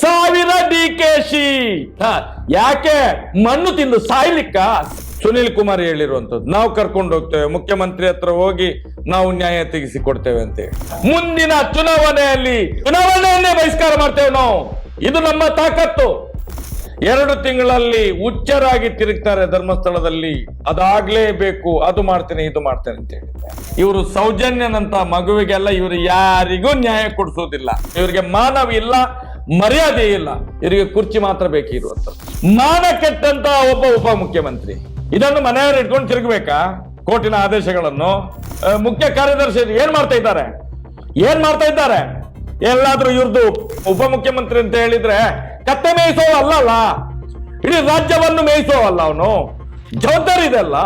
ಸಾವಿರ D K she. ಯಾಕೆ ಮಣ್ಣು ತಿಂದು ಸಾಯ್ಲಿಕ್ಕ? ಸುನಿಲ್ ಕುಮಾರ್ ಹೇಳಿರುವಂತದ್ದು ನಾವು ಕರ್ಕೊಂಡು ಹೋಗ್ತೇವೆ. ಮುಖ್ಯಮಂತ್ರಿ ಹತ್ರ ಹೋಗಿ ನಾವು ನ್ಯಾಯ ತೆಗಿಸಿ ಕೊಡ್ತೇವೆ ಅಂತ ಮುಂದಿನ ಚುನಾವಣೆಯಲ್ಲಿ, ಚುನಾವಣೆಯನ್ನೇ ಬಹಿಷ್ಕಾರ ಮಾಡ್ತೇವೆ ನಾವು. ಇದು ನಮ್ಮ ತಾಕತ್ತು. ಎರಡು ತಿಂಗಳಲ್ಲಿ ಹುಚ್ಚರಾಗಿ ತಿರುಗ್ತಾರೆ ಧರ್ಮಸ್ಥಳದಲ್ಲಿ. ಅದಾಗ್ಲೇಬೇಕು, ಅದು ಮಾಡ್ತೇನೆ, ಇದು ಮಾಡ್ತೇನೆ ಅಂತ ಹೇಳಿದ್ರೆ ಇವರು ಸೌಜನ್ಯನಂತ ಮಗುವಿಗೆಲ್ಲ ಇವರು ಯಾರಿಗೂ ನ್ಯಾಯ ಕೊಡಿಸೋದಿಲ್ಲ. ಇವರಿಗೆ ಮಾನವ ಇಲ್ಲ. ಮರ್ಯಾದೆ ಇಲ್ಲ. ಇವರಿಗೆ ಕುರ್ಚಿ ಮಾತ್ರ ಬೇಕಿರುವಂತ ಮಾನ ಕೆಟ್ಟಂತ ಒಬ್ಬ ಉಪ ಮುಖ್ಯಮಂತ್ರಿ. ಇದನ್ನು ಮನೆಯವರು ಇಟ್ಕೊಂಡು ತಿರುಗಬೇಕಾ? ಕೋರ್ಟಿನ ಆದೇಶಗಳನ್ನು. ಮುಖ್ಯ ಕಾರ್ಯದರ್ಶಿ ಏನ್ ಮಾಡ್ತಾ ಇದ್ದಾರೆ? ಏನ್ ಮಾಡ್ತಾ ಇದ್ದಾರೆ? ಎಲ್ಲಾದ್ರೂ ಇವ್ರದ್ದು ಉಪಮುಖ್ಯಮಂತ್ರಿ ಅಂತ ಹೇಳಿದ್ರೆ ಕತ್ತೆ ಮೇಯಿಸೋ ಅಲ್ಲ ಇಡೀ ರಾಜ್ಯವನ್ನು ಮೇಯಿಸೋ ಅಲ್ಲ ಅವನು? ಜವಾಬ್ದಾರಿ ಇದೆ ಅಲ್ಲ?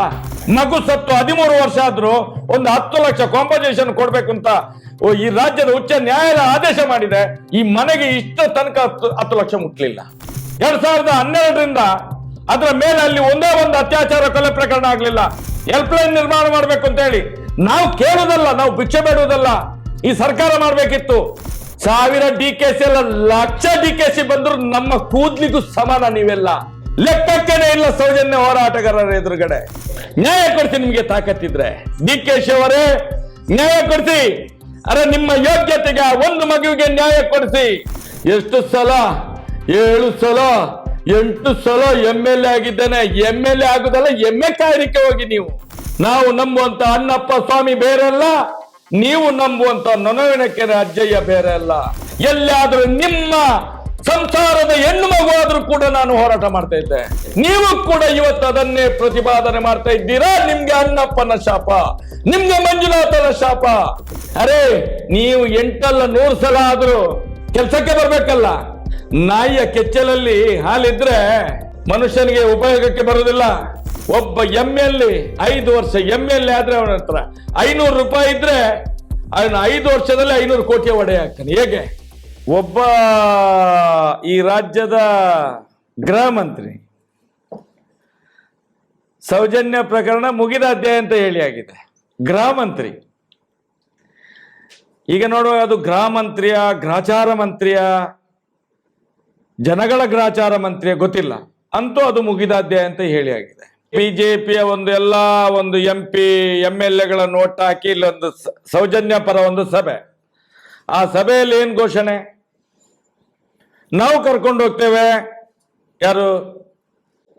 ಮಗು ಸತ್ತು ಹದಿಮೂರು ವರ್ಷ ಆದ್ರೂ ಒಂದು ಹತ್ತು ಲಕ್ಷ ಕಾಂಪನ್ಸೇಷನ್ ಕೊಡ್ಬೇಕು ಅಂತ ಈ ರಾಜ್ಯದ ಉಚ್ಚ ನ್ಯಾಯಾಲಯ ಆದೇಶ ಮಾಡಿದೆ, ಈ ಮನೆಗೆ ಇಷ್ಟು ತನಕ ಹತ್ತು ಲಕ್ಷ ಮುಟ್ಲಿಲ್ಲ. ಎರಡ್ ಸಾವಿರದ ಹನ್ನೆರಡರಿಂದ ಅದರ ಮೇಲೆ ಅಲ್ಲಿ ಒಂದೇ ಒಂದು ಅತ್ಯಾಚಾರ ಕೊಲೆ ಪ್ರಕರಣ ಆಗ್ಲಿಲ್ಲ. ಹೆಲ್ಪ್ ಲೈನ್ ನಿರ್ಮಾಣ ಮಾಡ್ಬೇಕು ಅಂತ ಹೇಳಿ. ನಾವು ಕೇಳುವುದಲ್ಲ ನಾವು ಭಿಕ್ಷೆ ಬೇಡುವುದಲ್ಲ. ಈ ಸರ್ಕಾರ ಮಾಡ್ಬೇಕಿತ್ತು. ಸಾವಿರ ಡಿ ಕೆ ಸಿ ಅಲ್ಲ, ಲಕ್ಷ ಡಿ ಕೆ ಸಿ ಬಂದ್ರು ನಮ್ಮ ಕೂದ್ಲಿಗೂ ಸಮಾನ ನೀವೆಲ್ಲ. ಲೆಕ್ಕಕ್ಕೇನೆ ಇಲ್ಲ ಸೌಜನ್ಯ ಹೋರಾಟಗಾರರ ಎದುರುಗಡೆ. ನ್ಯಾಯ ಕೊಡ್ತಿ ನಿಮ್ಗೆ ತಾಕತ್ತಿದ್ರೆ. ಡಿ ಕೆ ಶಿ ಅವರೇ, ನ್ಯಾಯ ಕೊಡ್ತಿ ಅರೆ ನಿಮ್ಮ ಯೋಗ್ಯತೆಗೆ ಒಂದು ಮಗುವಿಗೆ ನ್ಯಾಯ ಕೊಡಿಸಿ. ಎಷ್ಟು ಸಲ, ಏಳು ಸಲ, ಎಂಟು ಸಲ ಎಂ ಎಲ್ ಎ ಆಗಿದ್ದೇನೆ. ಎಂ ಎಲ್ ಎ ಆಗುದಲ್ಲ ಎಮ್ಮೆ ಕಾಯಲಿಕ್ಕೆ ಹೋಗಿ ನೀವು. ನಾವು ನಂಬುವಂತ ಅಣ್ಣಪ್ಪ ಸ್ವಾಮಿ ಬೇರೆ ಅಲ್ಲ, ನೀವು ನಂಬುವಂತ ನೊನವಿನಕೆರೆ ಅಜ್ಜಯ್ಯ ಬೇರೆ ಅಲ್ಲ. ಎಲ್ಲಾದ್ರೂ ನಿಮ್ಮ ಸಂಸಾರದ ಹೆಣ್ಣು ಮಗು ಆದ್ರೂ ಕೂಡ ನಾನು ಹೋರಾಟ ಮಾಡ್ತಾ ಇದ್ದೆ. ನೀವು ಕೂಡ ಇವತ್ತು ಅದನ್ನೇ ಪ್ರತಿಪಾದನೆ ಮಾಡ್ತಾ ಇದ್ದೀರಾ? ನಿಮ್ಗೆ ಅಣ್ಣಪ್ಪನ ಶಾಪ, ನಿಮ್ಗೆ ಮಂಜುನಾಥನ ಶಾಪ. ಅರೆ, ನೀವು ಎಂಟಲ್ಲ ನೂರು ಸಲ ಆದ್ರೂ ಕೆಲಸಕ್ಕೆ ಬರ್ಬೇಕಲ್ಲ. ನಾಯಿಯ ಕೆಚ್ಚಲಲ್ಲಿ ಹಾಲಿದ್ರೆ ಮನುಷ್ಯನಿಗೆ ಉಪಯೋಗಕ್ಕೆ ಬರೋದಿಲ್ಲ ಒಬ್ಬ ಎಂ ಎಲ್ ಐದು ವರ್ಷ ಎಂ ಎಲ್ ಆದ್ರೆ ಅವನ ಹತ್ರ ಐನೂರು ರೂಪಾಯಿ ಇದ್ರೆ ಅವನ ಐದು ವರ್ಷದಲ್ಲಿ ಐನೂರು ಕೋಟಿ ಒಡೆ ಹಾಕ್ತಾನೆ ಹೇಗೆ? ಒಬ್ಬ ಈ ರಾಜ್ಯದ ಗೃಹ ಮಂತ್ರಿ ಸೌಜನ್ಯ ಪ್ರಕರಣ ಮುಗಿದ ಅಧ್ಯಾಯ ಅಂತ ಹೇಳಿ ಆಗಿದೆ. ಗೃಹ ಮಂತ್ರಿ ಈಗ ನೋಡುವಾಗ ಅದು ಗೃಹ ಮಂತ್ರಿಯ ಗ್ರಾಚಾರ ಮಂತ್ರಿಯ? ಜನಗಳ ಗ್ರಾಚಾರ ಮಂತ್ರಿಯ? ಗೊತ್ತಿಲ್ಲ. ಅಂತೂ ಅದು ಮುಗಿದ ಅಧ್ಯಾಯ ಅಂತ ಹೇಳಿ ಆಗಿದೆ. ಬಿಜೆಪಿಯ ಒಂದು ಎಲ್ಲ ಒಂದು ಎಂ ಪಿ, ಎಂ ಎಲ್ ಎಗಳನ್ನು ಒಟ್ಟಾಕಿ ಇಲ್ಲೊಂದು ಸೌಜನ್ಯ ಪರ ಒಂದು ಸಭೆ. ಆ ಸಭೆಯಲ್ಲಿ ಏನ್ ಘೋಷಣೆ? ನಾವು ಕರ್ಕೊಂಡು ಹೋಗ್ತೇವೆ. ಯಾರು?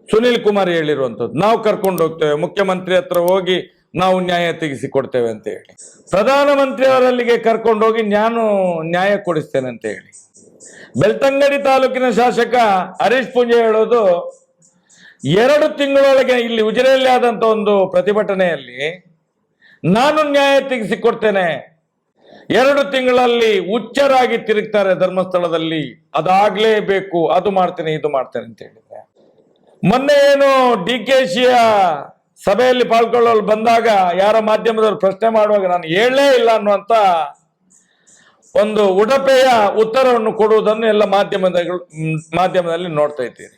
ಸುನಿಲ್ ಕುಮಾರ್ ಹೇಳಿರುವಂಥದ್ದು. ನಾವು ಕರ್ಕೊಂಡು ಹೋಗ್ತೇವೆ. ಮುಖ್ಯಮಂತ್ರಿ ಹತ್ರ ಹೋಗಿ ನಾವು ನ್ಯಾಯ ತೆಗೆಸಿಕೊಡ್ತೇವೆ ಅಂತ ಹೇಳಿ. ಪ್ರಧಾನಮಂತ್ರಿ ಅವರಲ್ಲಿಗೆ ಕರ್ಕೊಂಡು ಹೋಗಿ ನಾನು ನ್ಯಾಯ ಕೊಡಿಸ್ತೇನೆ ಅಂತ ಹೇಳಿ. ಬೆಳ್ತಂಗಡಿ ತಾಲೂಕಿನ ಶಾಸಕ ಹರೀಶ್ ಪೂಂಜೆ ಹೇಳೋದು, ಎರಡು ತಿಂಗಳೊಳಗೆ ಇಲ್ಲಿ ಉಜಿರೆಯಲ್ಲಿ ಆದಂತ ಒಂದು ಪ್ರತಿಭಟನೆಯಲ್ಲಿ ನಾನು ನ್ಯಾಯ ತೆಗಿಸಿ ಕೊಡ್ತೇನೆ ಎರಡು ತಿಂಗಳಲ್ಲಿ ಹುಚ್ಚರಾಗಿ ತಿರುಗ್ತಾರೆ ಧರ್ಮಸ್ಥಳದಲ್ಲಿ. ಅದಾಗ್ಲೇಬೇಕು, ಅದು ಮಾಡ್ತೇನೆ, ಇದು ಮಾಡ್ತೇನೆ ಅಂತ ಹೇಳಿದ್ರೆ. ಮೊನ್ನೆ ಏನು ಡಿ ಕೆ ಶಿಯ ಸಭೆಯಲ್ಲಿ ಪಾಲ್ಗೊಳ್ಳಲು ಬಂದಾಗ ಯಾರ ಮಾಧ್ಯಮದವರು ಪ್ರಶ್ನೆ ಮಾಡುವಾಗ ನಾನು ಹೇಳಲೇ ಇಲ್ಲ ಅನ್ನುವಂತ ಒಂದು ಉಡಪೆಯ ಉತ್ತರವನ್ನು ಕೊಡುವುದನ್ನು ಎಲ್ಲ ಮಾಧ್ಯಮದ ಮಾಧ್ಯಮದಲ್ಲಿ ನೋಡ್ತಾ ಇದ್ದೀರಿ.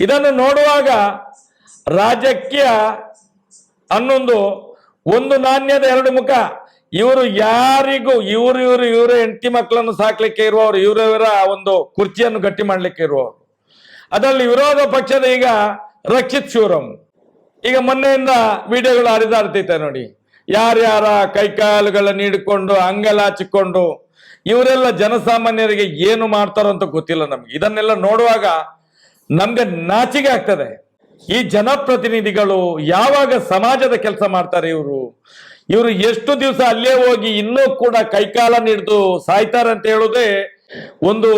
ಇದನ್ನು ನೋಡುವಾಗ ರಾಜಕೀಯ ಅನ್ನೊಂದು ಒಂದು ನಾಣ್ಯದ ಎರಡು ಮುಖ. ಇವರು ಯಾರಿಗೂ, ಇವರು ಇವರು, ಇವರ ಹೆಂಡತಿ ಮಕ್ಕಳನ್ನು ಸಾಕ್ಲಿಕ್ಕೆ ಇರುವವರು ಇವರವರ ಒಂದು ಕುರ್ಚಿಯನ್ನು ಗಟ್ಟಿ ಮಾಡ್ಲಿಕ್ಕೆ ಇರುವವರು. ಅದರಲ್ಲಿ ವಿರೋಧ ಪಕ್ಷದ ಈಗ ರಕ್ಷಿತ್ ಶಿವರಾಮ್ ಈಗ ಮೊನ್ನೆಯಿಂದ ವಿಡಿಯೋಗಳು ಹರಿದಾಡ್ತೈತೆ ನೋಡಿ. ಯಾರ್ಯಾರ ಕೈಕಾಲುಗಳನ್ನು ಹಿಡ್ಕೊಂಡು ಅಂಗಲಾಚಿಕೊಂಡು ಇವರೆಲ್ಲ ಜನಸಾಮಾನ್ಯರಿಗೆ ಏನು ಮಾಡ್ತಾರೋ ಅಂತ ಗೊತ್ತಿಲ್ಲ ನಮ್ಗೆ. ಇದನ್ನೆಲ್ಲ ನೋಡುವಾಗ ನಮ್ಗೆ ನಾಚಿಕೆ ಆಗ್ತದೆ. ಈ ಜನಪ್ರತಿನಿಧಿಗಳು ಯಾವಾಗ ಸಮಾಜದ ಕೆಲಸ ಮಾಡ್ತಾರೆ ಇವರು? ಇವರು ಎಷ್ಟು ದಿವಸ ಅಲ್ಲೇ ಹೋಗಿ ಇನ್ನೂ ಕೂಡ ಕೈಕಾಲ ಸಾಯ್ತಾರೆ ಅಂತ ಹೇಳುದೇ ಒಂದು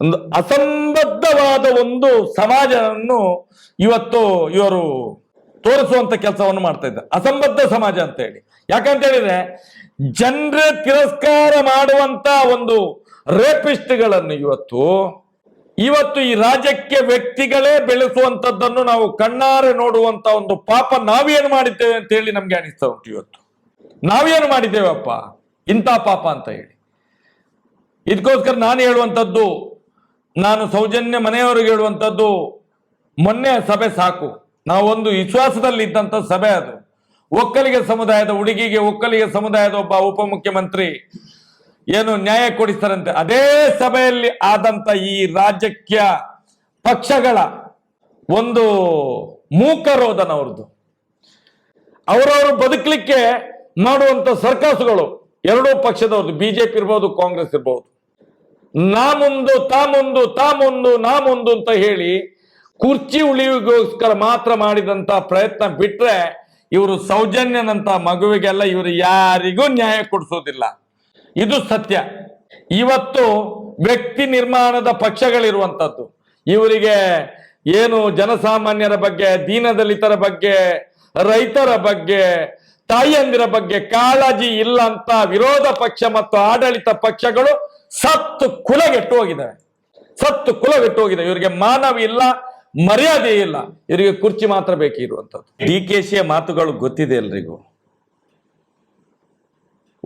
ಒಂದು ಅಸಂಬದ್ಧವಾದ ಒಂದು ಸಮಾಜವನ್ನು ಇವತ್ತು ಇವರು ತೋರಿಸುವಂತ ಕೆಲಸವನ್ನು ಮಾಡ್ತಾ ಇದ್ದಾರೆ. ಅಸಂಬದ್ಧ ಸಮಾಜ ಅಂತ ಹೇಳಿ. ಯಾಕಂತ ಹೇಳಿದ್ರೆ ಜನರ ತಿರಸ್ಕಾರ ಮಾಡುವಂತ ಒಂದು ರೇಪಿಸ್ಟ್ಗಳನ್ನು ಇವತ್ತು ಇವತ್ತು ಈ ರಾಜ್ಯಕ್ಕೆ ವ್ಯಕ್ತಿಗಳೇ ಬೆಳೆಸುವಂತದ್ದನ್ನು ನಾವು ಕಣ್ಣಾರೆ ನೋಡುವಂತ ಒಂದು ಪಾಪ ನಾವೇನು ಮಾಡಿದ್ದೇವೆ ಅಂತ ಹೇಳಿ ನಮ್ಗೆ ಅನಿಸ್ತಾ ಉಂಟು ಇವತ್ತು. ನಾವೇನು ಮಾಡಿದ್ದೇವಪ್ಪ? ಇಂಥ ಪಾಪ ಅಂತ ಹೇಳಿ. ಇದಕ್ಕೋಸ್ಕರ ನಾನು ಹೇಳುವಂಥದ್ದು, ನಾನು ಸೌಜನ್ಯ ಮನೆಯವರಿಗೆ ಹೇಳುವಂಥದ್ದು, ಮೊನ್ನೆ ಸಭೆ ಸಾಕು. ನಾವೊಂದು ವಿಶ್ವಾಸದಲ್ಲಿ ಇದ್ದಂತ ಸಭೆ ಅದು. ಒಕ್ಕಲಿಗ ಸಮುದಾಯದ ಹುಡುಗಿಗೆ ಒಕ್ಕಲಿಗ ಸಮುದಾಯದ ಒಬ್ಬ ಉಪಮುಖ್ಯಮಂತ್ರಿ ಏನು ನ್ಯಾಯ ಕೊಡಿಸ್ತಾರಂತೆ? ಅದೇ ಸಭೆಯಲ್ಲಿ ಆದಂತ ಈ ರಾಜಕೀಯ ಪಕ್ಷಗಳ ಒಂದು ಮೂಕರೋಧನ ಅವ್ರದ್ದು. ಅವರವರು ಬದುಕಲಿಕ್ಕೆ ಮಾಡುವಂತ ಸರ್ಕಸ್ಗಳು ಎರಡೂ ಪಕ್ಷದವ್ರದ್ದು. ಬಿಜೆಪಿ ಇರ್ಬೋದು, ಕಾಂಗ್ರೆಸ್ ಇರ್ಬೋದು. ನಾ ಮುಂದು ತಾ ಮುಂದು ತಾ ಮುಂದು ನಾ ಮುಂದು ಅಂತ ಹೇಳಿ ಕುರ್ಚಿ ಉಳಿವಿಗೋಸ್ಕರ ಮಾತ್ರ ಮಾಡಿದಂತ ಪ್ರಯತ್ನ ಬಿಟ್ರೆ ಇವರು ಸೌಜನ್ಯನಂತ ಮಗುವಿಗೆಲ್ಲ ಇವರು ಯಾರಿಗೂ ನ್ಯಾಯ ಕೊಡಿಸೋದಿಲ್ಲ. ಇದು ಸತ್ಯ. ಇವತ್ತು ವ್ಯಕ್ತಿ ನಿರ್ಮಾಣದ ಪಕ್ಷಗಳಿರುವಂತದ್ದು ಇವರಿಗೆ ಏನು ಜನಸಾಮಾನ್ಯರ ಬಗ್ಗೆ, ದೀನದಲಿತರ ಬಗ್ಗೆ, ರೈತರ ಬಗ್ಗೆ ತಾಯಿಯಂದಿರ ಬಗ್ಗೆ ಕಾಳಜಿ ಇಲ್ಲ ಅಂತ ವಿರೋಧ ಪಕ್ಷ ಮತ್ತು ಆಡಳಿತ ಪಕ್ಷಗಳು ಸತ್ತು ಕುಲಗೆಟ್ಟು ಹೋಗಿದ್ದಾವೆ. ಸತ್ತು ಕುಲಗೆಟ್ಟು ಹೋಗಿದೆ ಇವರಿಗೆ ಮಾನವ ಇಲ್ಲ, ಮರ್ಯಾದೆ ಇಲ್ಲ. ಇವರಿಗೆ ಕುರ್ಚಿ ಮಾತ್ರ ಬೇಕಿರುವಂತದ್ದು ಡಿ ಕೆ ಮಾತುಗಳು ಗೊತ್ತಿದೆ ಎಲ್ರಿಗೂ.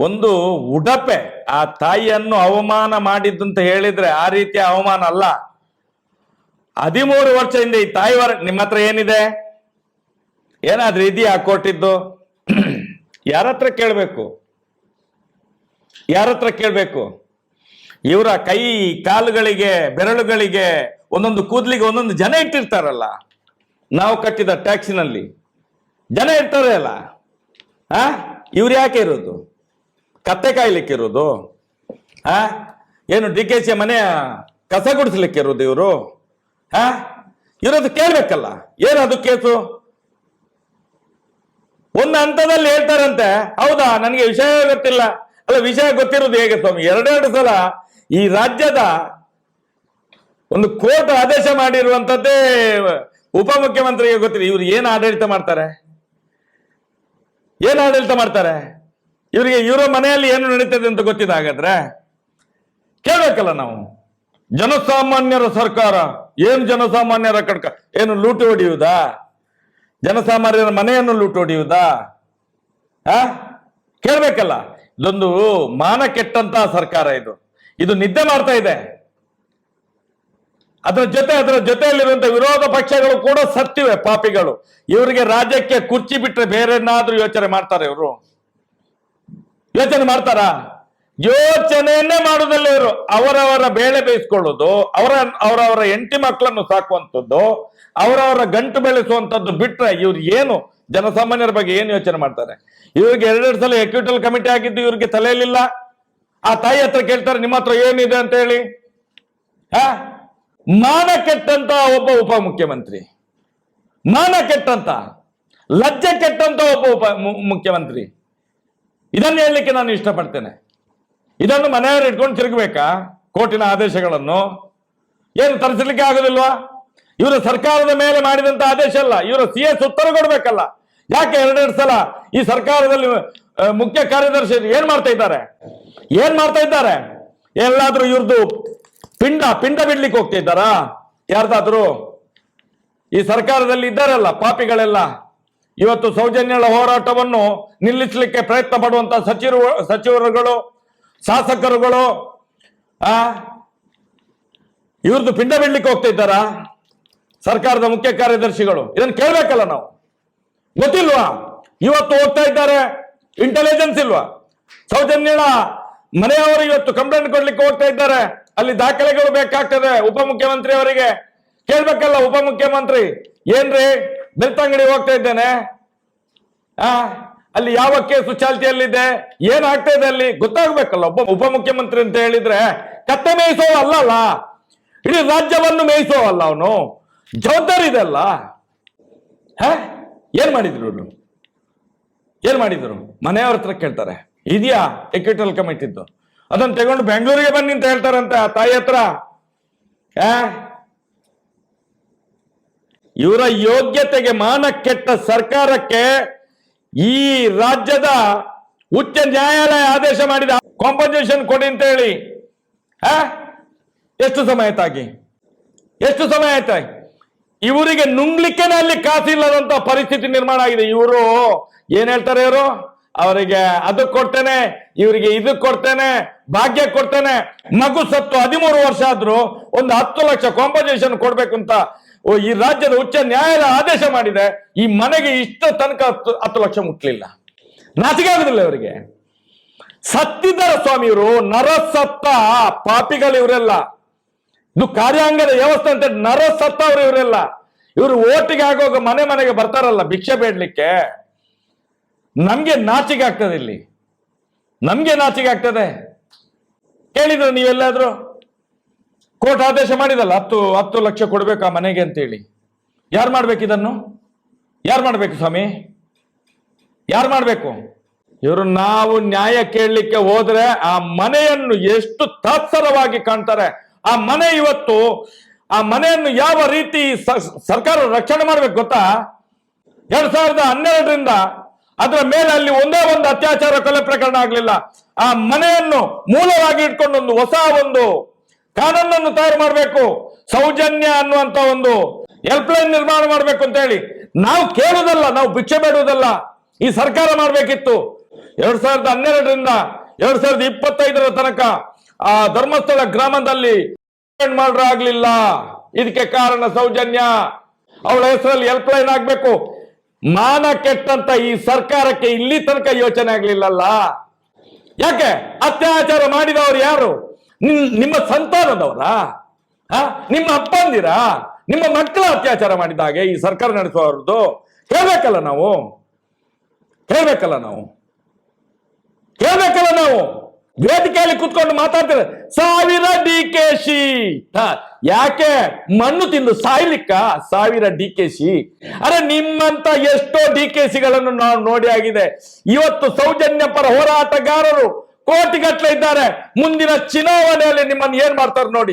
ಒಂದು ಉಡಪೆ, ಆ ತಾಯಿಯನ್ನು ಅವಮಾನ ಮಾಡಿದ್ದಂತ ಹೇಳಿದ್ರೆ ಆ ರೀತಿಯ ಅವಮಾನ ಅಲ್ಲ. ಹದಿಮೂರು ವರ್ಷದಿಂದ ಈ ತಾಯಿವರ ನಿಮ್ಮ ಹತ್ರ ಏನಿದೆ? ಏನಾದ್ರೂ ಇದೆಯಾ ಕೊಟ್ಟಿದ್ದು? ಯಾರ ಹತ್ರ ಕೇಳಬೇಕು? ಯಾರ ಹತ್ರ ಕೇಳಬೇಕು? ಇವರ ಕೈ ಕಾಲುಗಳಿಗೆ, ಬೆರಳುಗಳಿಗೆ ಒಂದೊಂದು ಕೂದಲಿಗೆ ಒಂದೊಂದು ಜನ ಇಟ್ಟಿರ್ತಾರಲ್ಲ. ನಾವು ಕಟ್ಟಿದ ಟ್ಯಾಕ್ಸಿನಲ್ಲಿ ಜನ ಇರ್ತಾರೆ ಅಲ್ಲ. ಆ? ಇವ್ರು ಯಾಕೆ ಇರೋದು? ಕತ್ತೆ ಕಾಯ್ಲಿಕ್ಕೆ ಇರೋದು ಹಾ? ಏನು ಡಿ ಕೆ ಸಿ ಮನೆ ಕಸ ಗುಡಿಸ್ಲಿಕ್ಕೆ ಇರೋದು ಇವರು? ಹಾ? ಇರೋದು ಕೇಳ್ಬೇಕಲ್ಲ. ಏನದು ಕೇಸು? ಒಂದು ಹಂತದಲ್ಲಿ ಹೇಳ್ತಾರಂತೆ. ಹೌದಾ? ನನಗೆ ವಿಷಯ ಗೊತ್ತಿಲ್ಲ. ಅಲ್ಲ, ವಿಷಯ ಗೊತ್ತಿರೋದು ಹೇಗೆ ಸ್ವಾಮಿ? ಎರಡೆರಡು ಸಲ ಈ ರಾಜ್ಯದ ಒಂದು ಕೋರ್ಟ್ ಆದೇಶ ಮಾಡಿರುವಂತದ್ದೇ ಉಪಮುಖ್ಯಮಂತ್ರಿಗೆ ಗೊತ್ತಿಲ್ಲ ಇವ್ರು ಏನು ಆಡಳಿತ ಮಾಡ್ತಾರೆ? ಏನು ಆಡಳಿತ ಮಾಡ್ತಾರೆ? ಇವರಿಗೆ ಇವರ ಮನೆಯಲ್ಲಿ ಏನು ನಡೀತದೆ ಅಂತ ಗೊತ್ತಿದೆ ಹಾಗಾದ್ರೆ ಕೇಳಬೇಕಲ್ಲ ನಾವು. ಜನಸಾಮಾನ್ಯರ ಸರ್ಕಾರ, ಏನು ಜನಸಾಮಾನ್ಯರ ಕಡ್ಕ, ಏನು ಲೂಟಿ ಹೊಡೆಯುವುದಾ? ಜನಸಾಮಾನ್ಯರ ಮನೆಯನ್ನು ಲೂಟಿ ಹೊಡೆಯುವುದಾ? ಆ? ಕೇಳಬೇಕಲ್ಲ. ಇದೊಂದು ಮಾನ ಕೆಟ್ಟಂತಹ ಸರ್ಕಾರ ಇದು. ಇದು ನಿದ್ದೆ ಮಾಡ್ತಾ ಇದೆ. ಅದರ ಜೊತೆ, ಅದರ ಜೊತೆಯಲ್ಲಿರುವಂತಹ ವಿರೋಧ ಪಕ್ಷಗಳು ಕೂಡ ಸತ್ತಿವೆ, ಪಾಪಿಗಳು. ಇವರಿಗೆ ರಾಜ್ಯಕ್ಕೆ ಕುರ್ಚಿ ಬಿಟ್ರೆ ಬೇರೆನಾದ್ರೂ ಯೋಚನೆ ಮಾಡ್ತಾರೆ ಇವರು. ಯೋಚನೆ ಮಾಡ್ತಾರ? ಯೋಚನೆಯನ್ನೇ ಮಾಡುದಲ್ಲೇ ಇವರು. ಅವರವರ ಬೇಳೆ ಬೇಯಿಸ್ಕೊಳ್ಳೋದು, ಅವರ, ಅವರವರ ಎಂಟಿ ಮಕ್ಕಳನ್ನು ಸಾಕುವಂಥದ್ದು, ಅವರವರ ಗಂಟು ಬೆಳೆಸುವಂಥದ್ದು ಬಿಟ್ರೆ ಇವ್ರು ಏನು? ಜನಸಾಮಾನ್ಯರ ಬಗ್ಗೆ ಏನು ಯೋಚನೆ ಮಾಡ್ತಾರೆ? ಇವ್ರಿಗೆ ಎರಡೆರಡು ಸಲ ಎಕ್ವಿಟಲ್ ಕಮಿಟಿ ಆಗಿದ್ದು ಇವ್ರಿಗೆ ತಲೆಯಲ್ಲಿಲ್ಲ. ಆ ತಾಯಿ ಹತ್ರ ಕೇಳ್ತಾರೆ, ನಿಮ್ಮ ಹತ್ರ ಏನಿದೆ ಅಂತ ಹೇಳಿ? ಹಾ? ಮಾನ ಕೆಟ್ಟಂತ ಒಬ್ಬ ಉಪಮುಖ್ಯಮಂತ್ರಿ. ಮಾನ ಕೆಟ್ಟಂತ ಲಜ್ಜೆ ಕೆಟ್ಟಂತ ಒಬ್ಬ ಉಪ ಮುಖ್ಯಮಂತ್ರಿ. ಇದನ್ನು ಹೇಳಲಿಕ್ಕೆ ನಾನು ಇಷ್ಟಪಡ್ತೇನೆ. ಇದನ್ನು ಮನೆಯವರು ಇಟ್ಕೊಂಡು ತಿರುಗಬೇಕಾ? ಕೋರ್ಟಿನ ಆದೇಶಗಳನ್ನು. ಏನು ತರಿಸಲಿಕ್ಕೆ ಆಗೋದಿಲ್ವಾ? ಇವರ ಸರ್ಕಾರದ ಮೇಲೆ ಮಾಡಿದಂತ ಆದೇಶ ಅಲ್ಲ. ಇವರ ಸಿ ಎಸ್ ಉತ್ತರ ಕೊಡಬೇಕಲ್ಲ. ಯಾಕೆ ಎರಡೆರಡು ಸಲ ಈ ಸರ್ಕಾರದಲ್ಲಿ ಮುಖ್ಯ ಕಾರ್ಯದರ್ಶಿ ಏನ್ ಮಾಡ್ತಾ ಇದ್ದಾರೆ? ಏನ್ ಮಾಡ್ತಾ ಇದ್ದಾರೆ? ಎಲ್ಲಾದ್ರೂ ಇವ್ರದ್ದು ಪಿಂಡ ಪಿಂಡ ಬಿಡ್ಲಿಕ್ಕೆ ಹೋಗ್ತಾ ಇದ್ದಾರಾ? ಯಾರ್ದಾದ್ರು? ಈ ಸರ್ಕಾರದಲ್ಲಿ ಇದ್ದಾರಲ್ಲ ಪಾಪಿಗಳೆಲ್ಲ. ಇವತ್ತು ಸೌಜನ್ಯಗಳ ಹೋರಾಟವನ್ನು ನಿಲ್ಲಿಸಲಿಕ್ಕೆ ಪ್ರಯತ್ನ ಪಡುವಂತ ಸಚಿವರು ಸಚಿವರುಗಳು, ಶಾಸಕರುಗಳು, ಆ, ಇವ್ರದ್ದು ಪಿಂಡ ಬಿಡ್ಲಿಕ್ಕೆ ಹೋಗ್ತಾ ಇದ್ದಾರಾ? ಸರ್ಕಾರದ ಮುಖ್ಯ ಕಾರ್ಯದರ್ಶಿಗಳು. ಇದನ್ನು ಕೇಳ್ಬೇಕಲ್ಲ ನಾವು. ಗೊತ್ತಿಲ್ವಾ? ಇವತ್ತು ಹೋಗ್ತಾ ಇದ್ದಾರೆ. ಇಂಟೆಲಿಜೆನ್ಸ್ ಇಲ್ವಾ? ಸೌಜನ್ಯಳ ಮನೆಯವರು ಇವತ್ತು ಕಂಪ್ಲೇಂಟ್ ಕೊಡ್ಲಿಕ್ಕೆ ಹೋಗ್ತಾ ಇದ್ದಾರೆ. ಅಲ್ಲಿ ದಾಖಲೆಗಳು ಬೇಕಾಗ್ತದೆ ಉಪಮುಖ್ಯಮಂತ್ರಿ ಅವರಿಗೆ ಕೇಳ್ಬೇಕಲ್ಲ ಉಪಮುಖ್ಯಮಂತ್ರಿ. ಏನ್ರಿ? ಬೆಳ್ತಂಗಡಿ ಹೋಗ್ತಾ ಇದ್ದೇನೆ. ಆ, ಅಲ್ಲಿ ಯಾವ ಕೇಸು ಚಾಲ್ತಿಯಲ್ಲಿದೆ? ಏನಾಗ್ತಾ ಇದೆ ಅಲ್ಲಿ? ಗೊತ್ತಾಗ್ಬೇಕಲ್ಲ, ಒಬ್ಬ ಉಪಮುಖ್ಯಮಂತ್ರಿ ಅಂತ ಹೇಳಿದ್ರೆ, ಕತ್ತೆ ಮೇಯಿಸೋ ಅಲ್ಲಲ್ಲ, ಇಡೀ ರಾಜ್ಯವನ್ನು ಮೇಯಿಸೋ ಅಲ್ಲ ಅವನು. ಜವಾಬ್ದಾರಿ ಇದೆ ಅಲ್ಲ? ಹ? ಏನ್ ಮಾಡಿದ್ರು? ಏನ್ ಮಾಡಿದ್ರು? ಮನೆಯವ್ರ ಹತ್ರ ಕೇಳ್ತಾರೆ. ಇದೆಯಾ? ಎಕ್ವಿಟಲ್ ಕಮಿಟಿದ್ದು ಅದನ್ನ ತಗೊಂಡು ಬೆಂಗಳೂರಿಗೆ ಬನ್ನಿ ಅಂತ ಹೇಳ್ತಾರಂತೆ ಆ ತಾಯಿ ಹತ್ರ? ಇವರ ಯೋಗ್ಯತೆಗೆ ಮಾನ ಕೆಟ್ಟ ಸರ್ಕಾರಕ್ಕೆ ಈ ರಾಜ್ಯದ ಉಚ್ಚ ನ್ಯಾಯಾಲಯ ಆದೇಶ ಮಾಡಿದ ಕಾಂಪನ್ಸೇಷನ್ ಕೊಡಿ ಅಂತ ಹೇಳಿ? ಎಷ್ಟು ಸಮಯ ಆಯ್ತಾಗಿ? ಎಷ್ಟು ಸಮಯ ಆಯ್ತಾ? ಇವರಿಗೆ ನುಂಗ್ಲಿಕ್ಕೆನೆ ಅಲ್ಲಿ ಕಾಸಿಲ್ಲದಂತ ಪರಿಸ್ಥಿತಿ ನಿರ್ಮಾಣ ಆಗಿದೆ. ಇವರು ಏನ್ ಹೇಳ್ತಾರೆ ಇವರು? ಅವರಿಗೆ ಅದು ಕೊಡ್ತೇನೆ, ಇವರಿಗೆ ಇದು ಕೊಡ್ತೇನೆ, ಭಾಗ್ಯ ಕೊಡ್ತೇನೆ. ಮಗು ಸತ್ತು ಹದಿಮೂರು ವರ್ಷ ಆದ್ರೂ ಒಂದು ಹತ್ತು ಲಕ್ಷ ಕಾಂಪನ್ಸೇಷನ್ ಕೊಡ್ಬೇಕು ಅಂತ ಓ, ಈ ರಾಜ್ಯದ ಉಚ್ಚ ನ್ಯಾಯಾಲಯ ಆದೇಶ ಮಾಡಿದೆ ಈ ಮನೆಗೆ ಇಷ್ಟು ತನಕ ಹತ್ತು ಹತ್ತು ಲಕ್ಷ ಮುಟ್ಲಿಲ್ಲ. ನಾಚಿಕೆ ಆಗುದಿಲ್ಲ ಇವರಿಗೆ. ಸತ್ತಿದ್ದಾರೆ ಸ್ವಾಮಿ ಇವರು ನರಸತ್ತ ಪಾಪಿಗಳು ಇವರೆಲ್ಲ. ಇದು ಕಾರ್ಯಾಂಗದ ವ್ಯವಸ್ಥೆ ಅಂತ ನರಸತ್ತವ್ರು ಇವರೆಲ್ಲ. ಇವರು ಓಟಿಗೆ ಆಗೋಗ ಮನೆ ಮನೆಗೆ ಬರ್ತಾರಲ್ಲ ಭಿಕ್ಷೆ ಬೇಡ್ಲಿಕ್ಕೆ. ನಮ್ಗೆ ನಾಚಿಕೆ ಆಗ್ತದೆ ಇಲ್ಲಿ. ನಮ್ಗೆ ನಾಚಿಕೆ ಆಗ್ತದೆ. ಕೇಳಿದ್ರು ನೀವೆಲ್ಲಾದ್ರೂ? ಕೋರ್ಟ್ ಆದೇಶ ಮಾಡಿದಲ್ಲ, ಹತ್ತು ಹತ್ತು ಲಕ್ಷ ಕೊಡ್ಬೇಕು ಆ ಮನೆಗೆ ಅಂತೇಳಿ. ಯಾರು ಮಾಡ್ಬೇಕು ಇದನ್ನು? ಯಾರು ಮಾಡ್ಬೇಕು ಸ್ವಾಮಿ? ಯಾರು ಮಾಡ್ಬೇಕು? ಇವರು ನಾವು ನ್ಯಾಯ ಕೇಳಲಿಕ್ಕೆ ಹೋದ್ರೆ ಆ ಮನೆಯನ್ನು ಎಷ್ಟು ತಾತ್ಸರವಾಗಿ ಕಾಣ್ತಾರೆ. ಆ ಮನೆ ಇವತ್ತು, ಆ ಮನೆಯನ್ನು ಯಾವ ರೀತಿ ಸರ್ಕಾರ ರಕ್ಷಣೆ ಮಾಡ್ಬೇಕು ಗೊತ್ತಾ? ಎರಡ್ ಸಾವಿರದ ಹನ್ನೆರಡರಿಂದ ಅದರ ಮೇಲೆ ಅಲ್ಲಿ ಒಂದೇ ಒಂದು ಅತ್ಯಾಚಾರ ಕೊಲೆ ಪ್ರಕರಣ ಆಗಲಿಲ್ಲ. ಆ ಮನೆಯನ್ನು ಮೂಲವಾಗಿ ಇಟ್ಕೊಂಡು ಒಂದು ಹೊಸ ಒಂದು ಕಾನೂನನ್ನು ತಯಾರು ಮಾಡಬೇಕು, ಸೌಜನ್ಯ ಅನ್ನುವಂತ ಒಂದು ಹೆಲ್ಪ್ ಲೈನ್ ನಿರ್ಮಾಣ ಮಾಡಬೇಕು ಅಂತ ಹೇಳಿ. ನಾವು ಕೇಳುವುದಲ್ಲ ನಾವು ಭಿಕ್ಷೆ ಬೇಡುವುದಲ್ಲ, ಈ ಸರ್ಕಾರ ಮಾಡಬೇಕಿತ್ತು. ಎರಡ್ ಸಾವಿರದ ಹನ್ನೆರಡರಿಂದ ಎರಡ್ ಸಾವಿರದ ಇಪ್ಪತ್ತೈದರ ತನಕ ಆ ಧರ್ಮಸ್ಥಳ ಗ್ರಾಮದಲ್ಲಿ ಮಾಡ್ರಾಗ್ಲಿಲ್ಲ ಇದಕ್ಕೆ ಕಾರಣ ಸೌಜನ್ಯ. ಅವಳ ಹೆಸರಲ್ಲಿ ಹೆಲ್ಪ್ ಲೈನ್ ಆಗ್ಬೇಕು. ಮಾನ ಕೆಟ್ಟಂತ ಈ ಸರ್ಕಾರಕ್ಕೆ ಇಲ್ಲಿ ತನಕ ಯೋಚನೆ ಆಗ್ಲಿಲ್ಲಲ್ಲ. ಯಾಕೆ? ಅತ್ಯಾಚಾರ ಮಾಡಿದವರು ಯಾರು? ನಿಮ್ಮ ಸಂತಾನದವರ? ನಿಮ್ಮ ಅಪ್ಪಂದಿರ ನಿಮ್ಮ ಮಕ್ಕಳ ಅತ್ಯಾಚಾರ ಮಾಡಿದ ಹಾಗೆ ಈ ಸರ್ಕಾರ ನಡೆಸುವವರದ್ದು? ಹೇಳ್ಬೇಕಲ್ಲ ನಾವು. ಹೇಳ್ಬೇಕಲ್ಲ ನಾವು. ಹೇಳ್ಬೇಕಲ್ಲ ನಾವು. ವೇದಿಕೆಯಲ್ಲಿ ಕುತ್ಕೊಂಡು ಮಾತಾಡ್ತಾರೆ. ಸಾವಿರ ಡಿ ಕೆ ಶಿ. ಯಾಕೆ? ಮಣ್ಣು ತಿಂದು ಸಾಯ್ಲಿಕ್ಕ? ಸಾವಿರ ಡಿ ಕೆ ಶಿ. ಅರೆ ನಿಮ್ಮಂತ ಎಷ್ಟೋ ಡಿ ಕೆ ಸಿಗಳನ್ನು ನಾವು ನೋಡಿ ಆಗಿದೆ. ಇವತ್ತು ಸೌಜನ್ಯ ಪರ ಹೋರಾಟಗಾರರು ಕೋಟಿಗಟ್ಟಲೆ ಇದ್ದಾರೆ. ಮುಂದಿನ ಚುನಾವಣೆಯಲ್ಲಿ ನಿಮ್ಮನ್ನು ಏನ್ ಮಾಡ್ತಾರೆ ನೋಡಿ?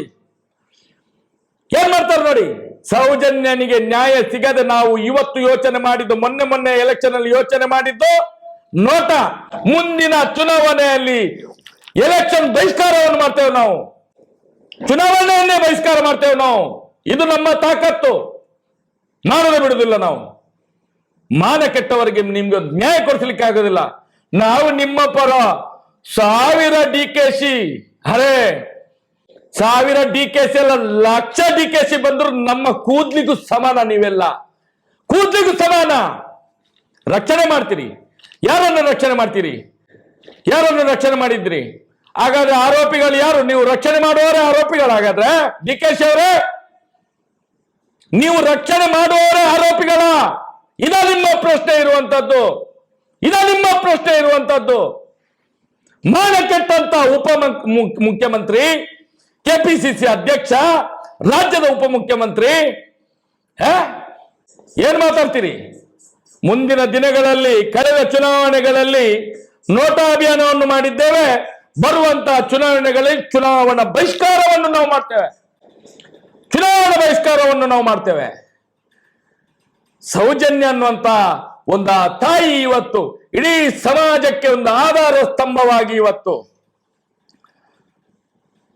ಏನ್ ಮಾಡ್ತಾರೆ ನೋಡಿ? ಸೌಜನ್ಯನಿಗೆ ನ್ಯಾಯ ಸಿಗದೆ ನಾವು ಇವತ್ತು ಯೋಚನೆ ಮಾಡಿದ್ದು, ಮೊನ್ನೆ ಮೊನ್ನೆ ಎಲೆಕ್ಷನ್ ಅಲ್ಲಿ ಯೋಚನೆ ಮಾಡಿದ್ದು, ನೋಟ. ಮುಂದಿನ ಚುನಾವಣೆಯಲ್ಲಿ ಎಲೆಕ್ಷನ್ ಬಹಿಷ್ಕಾರವನ್ನು ಮಾಡ್ತೇವೆ ನಾವು. ಚುನಾವಣೆಯನ್ನೇ ಬಹಿಷ್ಕಾರ ಮಾಡ್ತೇವೆ ನಾವು. ಇದು ನಮ್ಮ ತಾಕತ್ತು. ನಾನು ಬಿಡುದಿಲ್ಲ ನಾವು. ಮಾನ ಕೆಟ್ಟವರಿಗೆ ನಿಮ್ಗೆ ನ್ಯಾಯ ಕೊಡಿಸ್ಲಿಕ್ಕೆ ಆಗೋದಿಲ್ಲ. ನಾವು ನಿಮ್ಮ ಪರ ಸಾವಿರ ಡಿ ಕೆ ಸಿ. ಅರೆ ಸಾವಿರ ಡಿ ಕೆ ಸಿ ಅಲ್ಲ ಲಕ್ಷ ಡಿ ಕೆ ಸಿ ಬಂದ್ರು ನಮ್ಮ ಕೂದ್ಲಿಗೂ ಸಮಾನ ನೀವೆಲ್ಲ. ಕೂದ್ಲಿಗೂ ಸಮಾನ. ರಕ್ಷಣೆ ಮಾಡ್ತೀರಿ. ಯಾರನ್ನು ರಕ್ಷಣೆ ಮಾಡ್ತೀರಿ? ಯಾರನ್ನು ರಕ್ಷಣೆ ಮಾಡಿದ್ರಿ? ಹಾಗಾದ್ರೆ ಆರೋಪಿಗಳು ಯಾರು? ನೀವು ರಕ್ಷಣೆ ಮಾಡುವವರೇ ಆರೋಪಿಗಳಾಗಾದ್ರೆ? ಡಿ ಕೆ ಶಿ ಅವರೇ? ನೀವು ರಕ್ಷಣೆ ಮಾಡುವವರೇ ಆರೋಪಿಗಳ? ಇದ ನಿಮ್ಮ ಪ್ರಶ್ನೆ ಇರುವಂತದ್ದು. ಇದ ನಿಮ್ಮ ಪ್ರಶ್ನೆ ಇರುವಂತದ್ದು. ಮಾನ ಕೆಟ್ಟಂತ ಉಪ ಮುಖ್ಯಮಂತ್ರಿ, ಕೆಪಿಸಿಸಿ ಅಧ್ಯಕ್ಷ, ರಾಜ್ಯದ ಉಪಮುಖ್ಯಮಂತ್ರಿ ಮುಖ್ಯಮಂತ್ರಿ ಏನ್ ಮಾತಾಡ್ತೀರಿ? ಮುಂದಿನ ದಿನಗಳಲ್ಲಿ, ಕಳೆದ ಚುನಾವಣೆಗಳಲ್ಲಿ ನೋಟಾ ಅಭಿಯಾನವನ್ನು ಮಾಡಿದ್ದೇವೆ. ಬರುವಂತಹ ಚುನಾವಣೆಗಳಲ್ಲಿ ಚುನಾವಣಾ ಬಹಿಷ್ಕಾರವನ್ನು ನಾವು ಮಾಡ್ತೇವೆ. ಚುನಾವಣಾ ಬಹಿಷ್ಕಾರವನ್ನು ನಾವು ಮಾಡ್ತೇವೆ. ಸೌಜನ್ಯ ಅನ್ನುವಂತ ಒಂದು ಆ ತಾಯಿ ಇವತ್ತು, ಇಡೀ ಸಮಾಜಕ್ಕೆ ಒಂದು ಆಧಾರ ಸ್ತಂಭವಾಗಿ ಇವತ್ತು.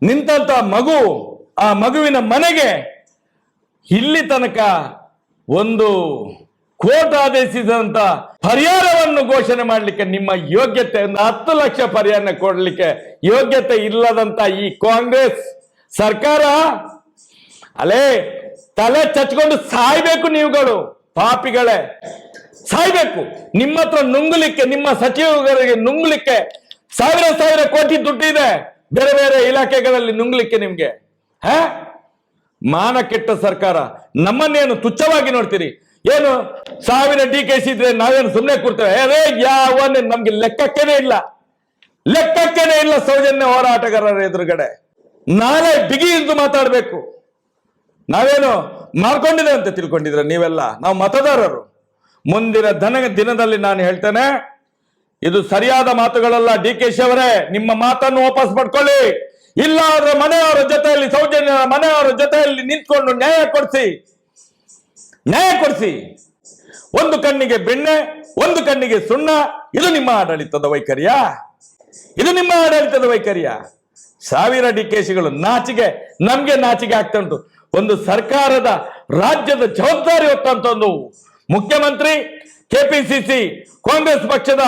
ನಿಂತ ಮಗು, ಆ ಮಗುವಿನ ಮನೆಗೆ ಇಲ್ಲಿ ತನಕ ಒಂದು ಕೋರ್ಟ್ ಆದೇಶಿಸಿದಂತ ಪರಿಹಾರವನ್ನು ಘೋಷಣೆ ಮಾಡಲಿಕ್ಕೆ ನಿಮ್ಮ ಯೋಗ್ಯತೆ, ಒಂದು ಹತ್ತು ಲಕ್ಷ ಪರಿಹಾರ ಕೊಡಲಿಕ್ಕೆ ಯೋಗ್ಯತೆ ಇಲ್ಲದಂತ ಈ ಕಾಂಗ್ರೆಸ್ ಸರ್ಕಾರ, ಅಲೇ, ತಲೆ ಚಚ್ಕೊಂಡು ಸಾಯ್ಬೇಕು ನೀವುಗಳು, ಪಾಪಿಗಳೇ. ಸಾಯ್ಬೇಕು. ನಿಮ್ಮ ಹತ್ರ ನುಂಗ್ಲಿಕ್ಕೆ, ನಿಮ್ಮ ಸಚಿವರಿಗೆ ನುಂಗ್ಲಿಕ್ಕೆ ಸಾವಿರ ಸಾವಿರ ಕೋಟಿ ದುಡ್ಡಿದೆ. ಬೇರೆ ಬೇರೆ ಇಲಾಖೆಗಳಲ್ಲಿ ನುಂಗ್ಲಿಕ್ಕೆ ನಿಮ್ಗೆ. ಹ? ಮಾನ ಕೆಟ್ಟ ಸರ್ಕಾರ. ನಮ್ಮನ್ನೇನು ತುಚ್ಛವಾಗಿ ನೋಡ್ತೀರಿ? ಏನು ಸಾವಿರ ಡಿ ಕೆ ಸಿ ಇದ್ರೆ ನಾವೇನು ಸುಮ್ಮನೆ ಕೂರ್ತೇವೆ? ಅದೇ ಯಾವ ನಮ್ಗೆ ಲೆಕ್ಕಕ್ಕೇನೆ ಇಲ್ಲ. ಲೆಕ್ಕಕ್ಕೇನೆ ಇಲ್ಲ ಸೌಜನ್ಯ ಹೋರಾಟಗಾರರ ಎದುರುಗಡೆ. ನಾಳೆ ಬಿಗಿ ಎಂದು ಮಾತಾಡಬೇಕು. ನಾವೇನು ಮಾಡ್ಕೊಂಡಿದ್ದೇವೆ ಅಂತ ತಿಳ್ಕೊಂಡಿದ್ರೆ ನೀವೆಲ್ಲ? ನಾವು ಮತದಾರರು. ಮುಂದಿನ ದನ ದಿನದಲ್ಲಿ ನಾನು ಹೇಳ್ತೇನೆ, ಇದು ಸರಿಯಾದ ಮಾತುಗಳಲ್ಲ. ಡಿ ಕೆ ಶಿ ಅವರೇ, ನಿಮ್ಮ ಮಾತನ್ನು ವಾಪಸ್ ಪಡ್ಕೊಳ್ಳಿ. ಇಲ್ಲ ಆದ್ರೆ ಮನೆಯವರ ಜೊತೆಯಲ್ಲಿ ಸೌಜನ್ಯ, ಮನೆಯವರ ಜೊತೆಯಲ್ಲಿ ನಿಂತ್ಕೊಂಡು ನ್ಯಾಯ ಕೊಡಿಸಿ. ನ್ಯಾಯ ಕೊಡಿಸಿ. ಒಂದು ಕಣ್ಣಿಗೆ ಬೆಣ್ಣೆ, ಒಂದು ಕಣ್ಣಿಗೆ ಸುಣ್ಣ, ಇದು ನಿಮ್ಮ ಆಡಳಿತದ ವೈಖರಿಯ? ಇದು ನಿಮ್ಮ ಆಡಳಿತದ ವೈಖರಿಯ? ಸಾವಿರ ಡಿ ಕೆ ಶಿಗಳು ನಾಚಿಗೆ, ನಮ್ಗೆ ನಾಚಿಕೆ ಆಗ್ತಾ ಉಂಟು. ಒಂದು ಸರ್ಕಾರದ, ರಾಜ್ಯದ ಜವಾಬ್ದಾರಿ ಹೊತ್ತಂತ ಒಂದು ಮುಖ್ಯಮಂತ್ರಿ ಕೆಪಿಸಿಸಿ ಕಾಂಗ್ರೆಸ್ ಪಕ್ಷದ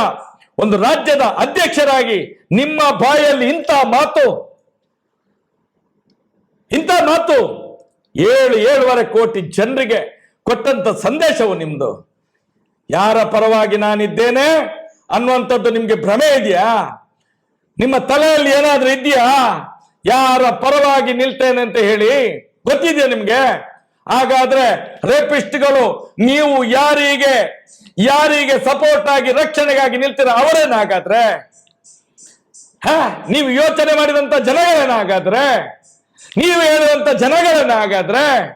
ಒಂದು ರಾಜ್ಯದ ಅಧ್ಯಕ್ಷರಾಗಿ ನಿಮ್ಮ ಬಾಯಲ್ಲಿ ಇಂಥ ಮಾತು ಇಂಥ ಮಾತು ಏಳು ಏಳುವರೆ ಕೋಟಿ ಜನರಿಗೆ ಕೊಟ್ಟಂತ ಸಂದೇಶವು ನಿಮ್ದು. ಯಾರ ಪರವಾಗಿ ನಾನಿದ್ದೇನೆ ಅನ್ನುವಂಥದ್ದು ನಿಮ್ಗೆ ಭ್ರಮೆ ಇದೆಯಾ? ನಿಮ್ಮ ತಲೆಯಲ್ಲಿ ಏನಾದ್ರೂ ಇದೆಯಾ? ಯಾರ ಪರವಾಗಿ ನಿಲ್ತೇನೆ ಅಂತ ಹೇಳಿ ಗೊತ್ತಿದೆಯಾ ನಿಮ್ಗೆ? ಹಾಗಾದ್ರೆ ರೇಪಿಸ್ಟ್ಗಳು ನೀವು ಯಾರಿಗೆ ಯಾರಿಗೆ ಸಪೋರ್ಟ್ ಆಗಿ, ರಕ್ಷಣೆಗಾಗಿ ನಿಲ್ತೀರ ಅವರೇನಾಗಾದ್ರೆ? ಹ, ನೀವು ಯೋಚನೆ ಮಾಡಿದಂತ ಜನಗಳೇನಾಗಾದ್ರೆ? ನೀವು ಹೇಳಿದಂತ ಜನಗಳೇನಾಗಾದ್ರೆ?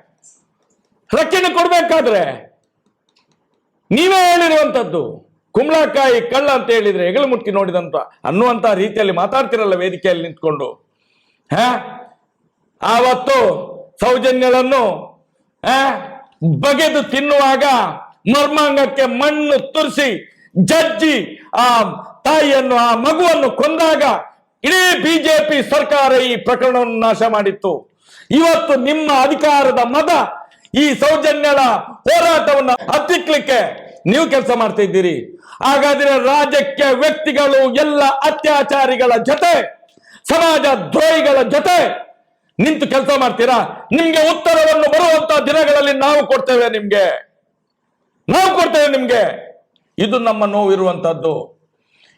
ರಕ್ಷಣೆ ಕೊಡ್ಬೇಕಾದ್ರೆ? ನೀವೇ ಹೇಳಿರುವಂತದ್ದು. ಕುಂಬಳಕಾಯಿ ಕಳ್ಳ ಅಂತ ಹೇಳಿದ್ರೆ ಹೆಗಲು ಮುಟ್ಟಿ ನೋಡಿದಂತ, ಅನ್ನುವಂತ ರೀತಿಯಲ್ಲಿ ಮಾತಾಡ್ತಿರಲ್ಲ ವೇದಿಕೆಯಲ್ಲಿ ನಿಂತ್ಕೊಂಡು. ಹ, ಆವತ್ತು ಸೌಜನ್ಯಗಳನ್ನು ಬಗೆದು ತಿನ್ನುವಾಗ ಮರ್ಮಾಂಗಕ್ಕೆ ಮಣ್ಣು ತುರಿಸಿ ಜಜ್ಜಿ ಆ ತಾಯಿಯನ್ನು, ಆ ಮಗುವನ್ನು ಕೊಂದಾಗ ಇಡೀ ಬಿಜೆಪಿ ಸರ್ಕಾರ ಈ ಪ್ರಕರಣವನ್ನು ನಾಶ ಮಾಡಿತ್ತು. ಇವತ್ತು ನಿಮ್ಮ ಅಧಿಕಾರದ ಮದ ಈ ಸೌಜನ್ಯಳ ಹೋರಾಟವನ್ನು ಹತ್ತಿಕ್ಲಿಕ್ಕೆ ನೀವು ಕೆಲಸ ಮಾಡ್ತಾ ಇದ್ದೀರಿ. ಹಾಗಾದ್ರೆ ರಾಜ್ಯಕ್ಕೆ ವ್ಯಕ್ತಿಗಳು, ಎಲ್ಲ ಅತ್ಯಾಚಾರಿಗಳ ಜೊತೆ ಸಮಾಜ ದ್ರೋಹಿಗಳ ಜೊತೆ ನಿಂತು ಕೆಲಸ ಮಾಡ್ತೀರಾ? ನಿಮ್ಗೆ ಉತ್ತರವನ್ನು ಬರುವಂತ ದಿನಗಳಲ್ಲಿ ನಾವು ಕೊಡ್ತೇವೆ ನಿಮ್ಗೆ. ನಾವು ಕೊಡ್ತೇವೆ ನಿಮ್ಗೆ. ಇದು ನಮ್ಮ ನೋವು ಇರುವಂತದ್ದು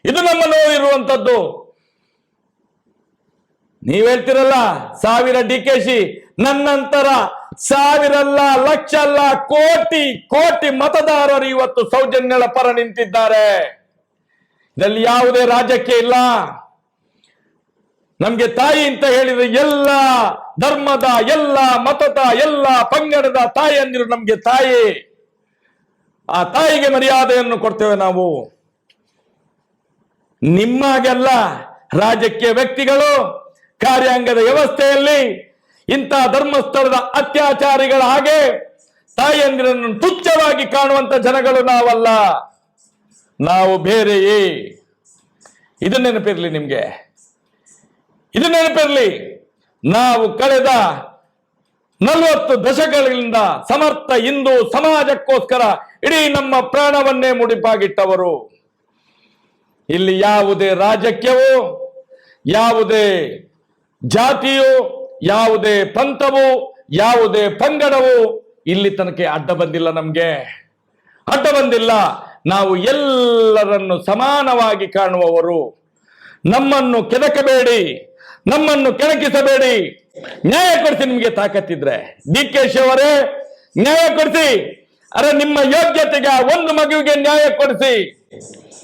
ಇದು ನಮ್ಮ ನೋವು ಇರುವಂತದ್ದು ನೀವ್ ಹೇಳ್ತಿರಲ್ಲ, ಸಾವಿರ ಡಿ ಕೆ ಶಿ ನನ್ನಂತರ ಸಾವಿರಲ್ಲ ಲಕ್ಷ ಅಲ್ಲ ಕೋಟಿ ಕೋಟಿ ಮತದಾರರು ಇವತ್ತು ಸೌಜನ್ಯಳ ಪರ ನಿಂತಿದ್ದಾರೆ. ಇದರಲ್ಲಿ ಯಾವುದೇ ರಾಜಕೀಯ ಇಲ್ಲ. ನಮ್ಗೆ ತಾಯಿ ಅಂತ ಹೇಳಿದ್ರೆ ಎಲ್ಲ ಧರ್ಮದ, ಎಲ್ಲ ಮತದ, ಎಲ್ಲ ಪಂಗಡದ ತಾಯಿಯಂದಿರು ನಮ್ಗೆ ತಾಯಿ. ಆ ತಾಯಿಗೆ ಮರ್ಯಾದೆಯನ್ನು ಕೊಡ್ತೇವೆ ನಾವು. ನಿಮ್ಮಾಗೆಲ್ಲ ರಾಜಕೀಯ ವ್ಯಕ್ತಿಗಳು ಕಾರ್ಯಾಂಗದ ವ್ಯವಸ್ಥೆಯಲ್ಲಿ ಇಂಥ ಧರ್ಮಸ್ಥಳದ ಅತ್ಯಾಚಾರಿಗಳ ಹಾಗೆ ತಾಯಿಯಂದಿರನ್ನು ತುಚ್ಛವಾಗಿ ಕಾಣುವಂತ ಜನಗಳು ನಾವಲ್ಲ. ನಾವು ಬೇರೆಯೇ. ಇದು ನೆನಪಿರಲಿ ನಿಮ್ಗೆ. ಇದು ನೆನಪಿರಲಿ, ನಾವು ಕಳೆದ ನಲವತ್ತು ದಶಕಗಳಿಂದ ಸಮರ್ಥ ಹಿಂದೂ ಸಮಾಜಕ್ಕೋಸ್ಕರ ಇಡೀ ನಮ್ಮ ಪ್ರಾಣವನ್ನೇ ಮುಡಿಪಾಗಿಟ್ಟವರು. ಇಲ್ಲಿ ಯಾವುದೇ ರಾಜಕೀಯವೋ, ಯಾವುದೇ ಜಾತಿಯು, ಯಾವುದೇ ಪಂಥವು, ಯಾವುದೇ ಪಂಗಡವು ಇಲ್ಲಿ ತನಕ ಅಡ್ಡ ಬಂದಿಲ್ಲ ನಮ್ಗೆ. ಅಡ್ಡ ಬಂದಿಲ್ಲ, ನಾವು ಎಲ್ಲರನ್ನು ಸಮಾನವಾಗಿ ಕಾಣುವವರು. ನಮ್ಮನ್ನು ಕೆದಕಬೇಡಿ. ನಮ್ಮನ್ನು ಕೆಣಕಿಸಬೇಡಿ. ನ್ಯಾಯ ಕೊಡಿಸಿ ನಿಮಗೆ ತಾಕತ್ತಿದ್ರೆ. ಡಿ ಕೆ ಅವರೇ ನ್ಯಾಯ ಕೊಡಿಸಿ. ಅರೆ, ನಿಮ್ಮ ಯೋಗ್ಯತೆಗೆ ಒಂದು ಮಗುವಿಗೆ ನ್ಯಾಯ ಕೊಡಿಸಿ.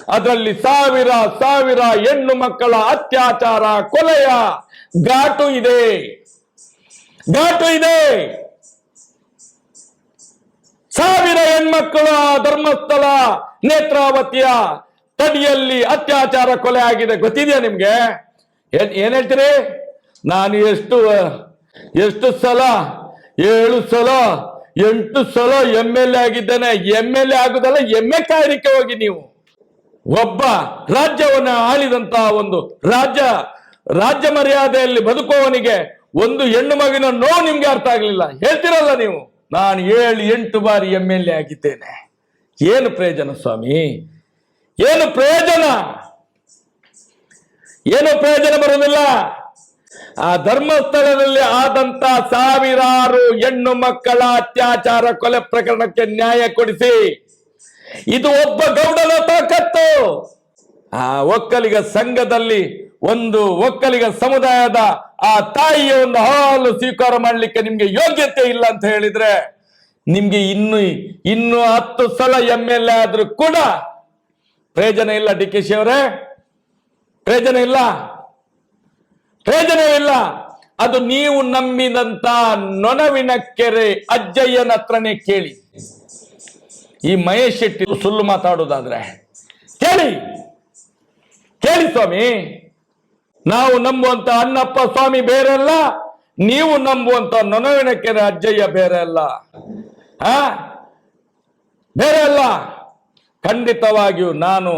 ಅದರಲ್ಲಿ ಸಾವಿರ ಸಾವಿರ ಹೆಣ್ಣು ಮಕ್ಕಳ ಅತ್ಯಾಚಾರ, ಕೊಲೆಯ ಘಾಟು ಇದೆ. ಘಾಟು ಇದೆ. ಸಾವಿರ ಹೆಣ್ಮಕ್ಕಳ ಧರ್ಮಸ್ಥಳ, ನೇತ್ರಾವತಿಯ ತಡಿಯಲ್ಲಿ ಅತ್ಯಾಚಾರ, ಕೊಲೆ ಆಗಿದೆ. ಗೊತ್ತಿದೆಯಾ ನಿಮ್ಗೆ? ಏನ್ ಏನ್ ಹೇಳ್ತೀರಿ? ನಾನು ಎಷ್ಟು ಎಷ್ಟು ಸಲ, ಏಳು ಸಲ, ಎಂಟು ಸಲ ಎಂ ಎಲ್ ಎ ಆಗಿದ್ದೇನೆ. ಎಂ ಎಲ್ ಎ ಆಗುದಲ್ಲ, ಎಮ್ಮೆ ಕಾಯಲಿಕ್ಕೆ ಹೋಗಿ ನೀವು. ಒಬ್ಬ ರಾಜ್ಯವನ್ನ ಆಳಿದಂತ ಒಂದು ರಾಜ್ಯ ರಾಜ್ಯ ಮರ್ಯಾದೆಯಲ್ಲಿ ಬದುಕುವವನಿಗೆ ಒಂದು ಹೆಣ್ಣು ಮಗಿನ ನೋವು ನಿಮ್ಗೆ ಅರ್ಥ ಆಗ್ಲಿಲ್ಲ. ಹೇಳ್ತಿರಲ್ಲ ನೀವು? ನಾನು ಏಳು, ಎಂಟು ಬಾರಿ ಎಂ ಎಲ್ ಎ ಆಗಿದ್ದೇನೆ. ಏನು ಪ್ರಯೋಜನ ಸ್ವಾಮಿ? ಏನು ಪ್ರಯೋಜನ? ಏನು ಪ್ರಯೋಜನ ಬರುವುದಿಲ್ಲ? ಆ ಧರ್ಮಸ್ಥಳದಲ್ಲಿ ಆದಂತ ಸಾವಿರಾರು ಹೆಣ್ಣು ಮಕ್ಕಳ ಅತ್ಯಾಚಾರ ಕೊಲೆ ಪ್ರಕರಣಕ್ಕೆ ನ್ಯಾಯ ಕೊಡಿಸಿ. ಇದು ಒಬ್ಬ ಗೌಡನ ತಾಕತ್ತು. ಆ ಒಕ್ಕಲಿಗ ಸಂಘದಲ್ಲಿ ಒಂದು ಒಕ್ಕಲಿಗ ಸಮುದಾಯದ ಆ ತಾಯಿಯ ಒಂದು ಹಾಲು ಸ್ವೀಕಾರ ಮಾಡಲಿಕ್ಕೆ ನಿಮ್ಗೆ ಯೋಗ್ಯತೆ ಇಲ್ಲ ಅಂತ ಹೇಳಿದ್ರೆ ನಿಮ್ಗೆ ಇನ್ನು ಇನ್ನು ಹತ್ತು ಸಲ ಎಂ ಎಲ್ ಎ ಆದ್ರೂ ಕೂಡ ಪ್ರಯೋಜನ ಇಲ್ಲ ಡಿ ಕೆ ಶಿ ಅವರೇ. ಪ್ರಯೋಜನ ಇಲ್ಲ. ಪ್ರಯೋಜನವಿಲ್ಲ ಅದು ನೀವು ನಂಬಿದಂತ ನೊನವಿನ ಕೆರೆ ಅಜ್ಜಯ್ಯನ ಹತ್ರನೇ ಕೇಳಿ. ಈ ಮಹೇಶ್ ಶೆಟ್ಟಿ ಸುಳ್ಳು ಮಾತಾಡೋದಾದ್ರೆ. ಕೇಳಿ. ಕೇಳಿ ಸ್ವಾಮಿ. ನಾವು ನಂಬುವಂತ ಅಣ್ಣಪ್ಪ ಸ್ವಾಮಿ ಬೇರೆ ಅಲ್ಲ, ನೀವು ನಂಬುವಂತ ನೊನವಿನ ಕೆರೆ ಅಜ್ಜಯ್ಯ ಬೇರೆ ಅಲ್ಲ. ಬೇರೆ ಅಲ್ಲ. ಖಂಡಿತವಾಗಿಯೂ ನಾನು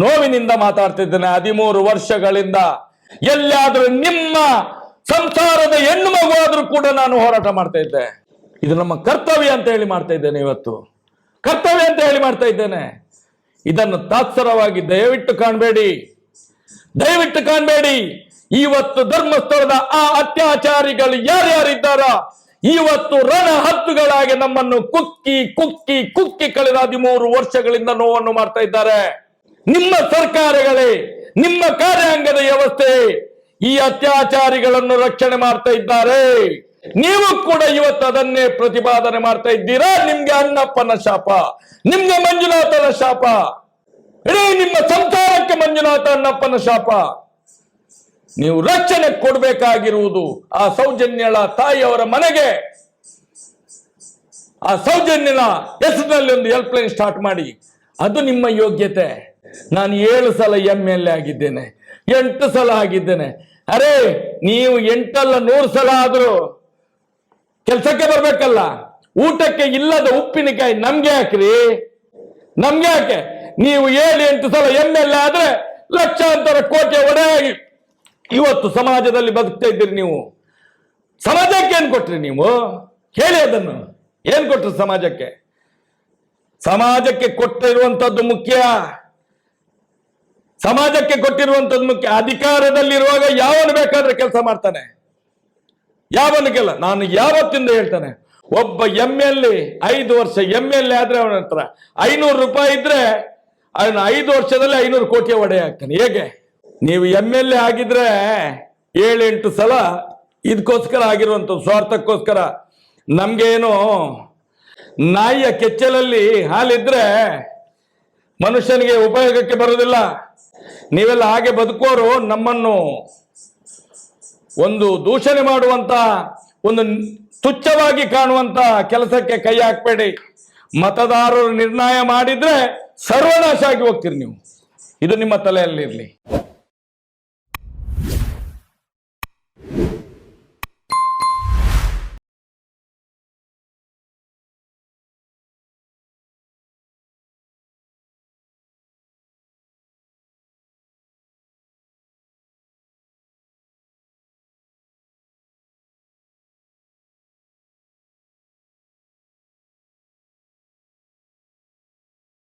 ನೋವಿನಿಂದ ಮಾತಾಡ್ತಿದ್ದೇನೆ ಹದಿಮೂರು ವರ್ಷಗಳಿಂದ. ಎಲ್ಲಾದ್ರೂ ನಿಮ್ಮ ಸಂಸಾರದ ಹೆಣ್ಣು ಮಗು ಆದ್ರೂ ಕೂಡ ನಾನು ಹೋರಾಟ ಮಾಡ್ತಾ ಇದ್ದೆ. ಇದು ನಮ್ಮ ಕರ್ತವ್ಯ ಅಂತ ಹೇಳಿ ಮಾಡ್ತಾ ಇದ್ದೇನೆ ಇವತ್ತು. ಕರ್ತವ್ಯ ಅಂತ ಹೇಳಿ ಮಾಡ್ತಾ ಇದ್ದೇನೆ. ಇದನ್ನು ತಾತ್ಸರವಾಗಿ ದಯವಿಟ್ಟು ಕಾಣಬೇಡಿ. ದಯವಿಟ್ಟು ಕಾಣಬೇಡಿ. ಇವತ್ತು ಧರ್ಮಸ್ಥಳದ ಆ ಅತ್ಯಾಚಾರಿಗಳು ಯಾರ್ಯಾರಿದ್ದಾರ, ಇವತ್ತು ರಣ ಹತ್ತುಗಳಾಗಿ ನಮ್ಮನ್ನು ಕುಕ್ಕಿ ಕುಕ್ಕಿ ಕುಕ್ಕಿ ಕಳೆದ ಹದಿಮೂರು ವರ್ಷಗಳಿಂದ ನೋವನ್ನು ಮಾಡ್ತಾ ಇದ್ದಾರೆ. ನಿಮ್ಮ ಸರ್ಕಾರಗಳೇ, ನಿಮ್ಮ ಕಾರ್ಯಾಂಗದ ವ್ಯವಸ್ಥೆ ಈ ಅತ್ಯಾಚಾರಿಗಳನ್ನು ರಕ್ಷಣೆ ಮಾಡ್ತಾ ಇದ್ದಾರೆ. ನೀವು ಕೂಡ ಇವತ್ತು ಅದನ್ನೇ ಪ್ರತಿಪಾದನೆ ಮಾಡ್ತಾ ಇದ್ದೀರಾ? ನಿಮ್ಗೆ ಅಣ್ಣಪ್ಪನ ಶಾಪ, ನಿಮ್ಗೆ ಮಂಜುನಾಥನ ಶಾಪ. ಇಡೀ ನಿಮ್ಮ ಸಂಸಾರಕ್ಕೆ ಮಂಜುನಾಥ ಅಣ್ಣಪ್ಪನ ಶಾಪ. ನೀವು ರಕ್ಷಣೆ ಕೊಡಬೇಕಾಗಿರುವುದು ಆ ಸೌಜನ್ಯಳ ತಾಯಿಯವರ ಮನೆಗೆ. ಆ ಸೌಜನ್ಯನ ಹೆಸರಿನಲ್ಲಿ ಒಂದು ಹೆಲ್ಪ್ ಲೈನ್ ಸ್ಟಾರ್ಟ್ ಮಾಡಿ. ಅದು ನಿಮ್ಮ ಯೋಗ್ಯತೆ. ನಾನು ಏಳು ಸಲ ಎಂ ಎಲ್ ಎ ಆಗಿದ್ದೇನೆ, ಎಂಟು ಸಲ ಆಗಿದ್ದೇನೆ. ಅರೆ, ನೀವು ಎಂಟಲ್ಲ ನೂರು ಸಲ ಆದರೂ ಕೆಲಸಕ್ಕೆ ಬರ್ಬೇಕಲ್ಲ, ಊಟಕ್ಕೆ ಇಲ್ಲದ ಉಪ್ಪಿನಕಾಯಿ ನಮ್ಗೆ ಹಾಕ್ರಿ. ನಮ್ಗೆ ಯಾಕೆ ನೀವು ಏಳು, ಎಂಟು ಸಲ ಎಂ ಎಲ್ ಎ ಆದ್ರೆ ಲಕ್ಷಾಂತರ ಕೋಟಿ ಒಡೆಯಾಗಿ ಇವತ್ತು ಸಮಾಜದಲ್ಲಿ ಬದುಕ್ತಾ ಇದ್ದೀರಿ ನೀವು. ಸಮಾಜಕ್ಕೆ ಏನ್ ಕೊಟ್ರಿ ನೀವು? ಹೇಳಿ ಅದನ್ನು. ಏನ್ ಕೊಟ್ರಿ ಸಮಾಜಕ್ಕೆ? ಸಮಾಜಕ್ಕೆ ಕೊಟ್ಟಿರುವಂತದ್ದು ಮುಖ್ಯ. ಸಮಾಜಕ್ಕೆ ಕೊಟ್ಟಿರುವಂತದ್ದು ಮುಖ್ಯ. ಅಧಿಕಾರದಲ್ಲಿರುವಾಗ ಯಾವನು ಬೇಕಾದ್ರೆ ಕೆಲಸ ಮಾಡ್ತಾನೆ? ಯಾವನಿಗೆಲ್ಲ? ನಾನು ಯಾವತ್ತಿಂದ ಹೇಳ್ತಾನೆ? ಒಬ್ಬ ಎಂ ಎಲ್ ಎ, ಐದು ವರ್ಷ ಎಂ ಎಲ್ ಎ ಆದ್ರೆ ಅವನ ಹತ್ರ. ಐನೂರು ರೂಪಾಯಿ ಇದ್ರೆ ಅವನ ಐದು ವರ್ಷದಲ್ಲಿ ಐನೂರು ಕೋಟಿ ಒಡೆ ಆಗ್ತಾನೆ. ಹೇಗೆ? ನೀವು ಎಂ ಎಲ್ ಎ ಆಗಿದ್ರೆ ಏಳೆಂಟು ಸಲ ಇದಕ್ಕೋಸ್ಕರ ಆಗಿರುವಂತ ಸ್ವಾರ್ಥಕ್ಕೋಸ್ಕರ. ನಮ್ಗೇನು ನಾಯಿಯ ಕೆಚ್ಚಲಲ್ಲಿ ಹಾಲಿದ್ರೆ ಮನುಷ್ಯನಿಗೆ ಉಪಯೋಗಕ್ಕೆ ಬರೋದಿಲ್ಲ ನೀವೆಲ್ಲ ಹಾಗೆ ಬದುಕೋರು ನಮ್ಮನ್ನು ಒಂದು ದೂಷಣೆ ಮಾಡುವಂತ, ಒಂದು ತುಚ್ಛವಾಗಿ ಕಾಣುವಂತ ಕೆಲಸಕ್ಕೆ ಕೈ ಹಾಕ್ಬೇಡಿ. ಮತದಾರರು ನಿರ್ಣಯ ಮಾಡಿದ್ರೆ ಸರ್ವನಾಶ ಆಗಿ ಹೋಗ್ತೀರಿ ನೀವು. ಇದು ನಿಮ್ಮ ತಲೆಯಲ್ಲಿರಲಿ.